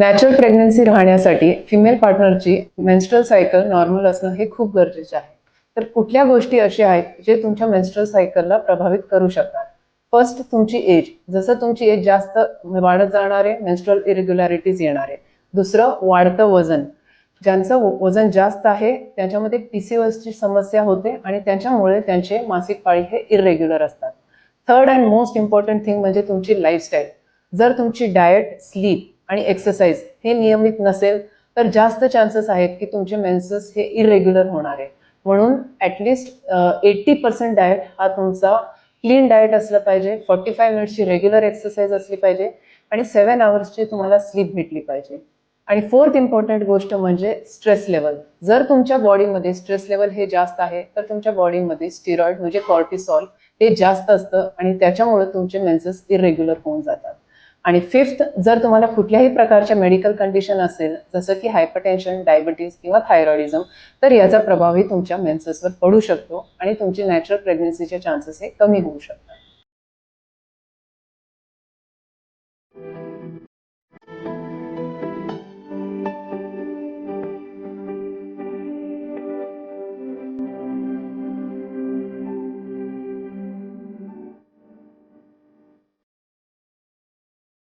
Natural pregnancy राहण्यासाठी female पार्टनरची menstrual cycle normal असणं हे खूप गरजेचे आहे. तर कुठल्या गोष्टी अशा आहेत जे तुमच्या मेन्स्ट्रल सायकलला प्रभावित करू शकतात? फर्स्ट तुमची एज जसं तुमची एज जास्त वाढत जाणार आहे मेन्स्ट्रल इरेग्युलॅरिटीज येणार आहे. दुसरं वाढतं वजन. ज्यांचं वजन जास्त आहे त्याच्यामध्ये ओसची समस्या होते आणि त्याच्यामुळे त्यांचे मासिक पाळी हे इरेग्युलर असतात. Third and most important thing म्हणजे तुमची लाईफस्टाईल जर तुमची डाएट स्लीप आणि एक्सरसाइज हे नियमित नसेल तर जास्त चान्सेस आहेत की तुमचे मेन्सेस हे इरेग्युलर होणार आहे. म्हणून ॲटलिस्ट एट्टी पर्सेंट डाएट हा तुमचा क्लीन डाएट असला पाहिजे फॉर्टी फाय मिनिट्सची रेग्युलर एक्सरसाइज असली पाहिजे आणि सेवन आवर्सची तुम्हाला स्लीप भेटली पाहिजे. आणि फोर्थ इम्पॉर्टंट गोष्ट म्हणजे स्ट्रेस लेवल जर तुमच्या बॉडीमध्ये स्ट्रेस लेवल हे जास्त आहे तर तुमच्या बॉडीमध्ये स्टिरॉइड म्हणजे कॉर्टिसॉल हे जास्त असतं आणि त्याच्यामुळे तुमचे मेन्सेस इरेग्युलर होऊन जातात. आणि फिफ्थ जर तुम्हाला कुठल्याही प्रकारच्या मेडिकल कंडिशन असेल जसं की हायपरटेन्शन डायबिटीज किंवा थायरॉइडिझम तर याचा प्रभावही तुमच्या मेन्सेसवर पडू शकतो आणि तुमची नॅचरल प्रेग्नन्सीचे चान्सेस हे कमी होऊ शकतात.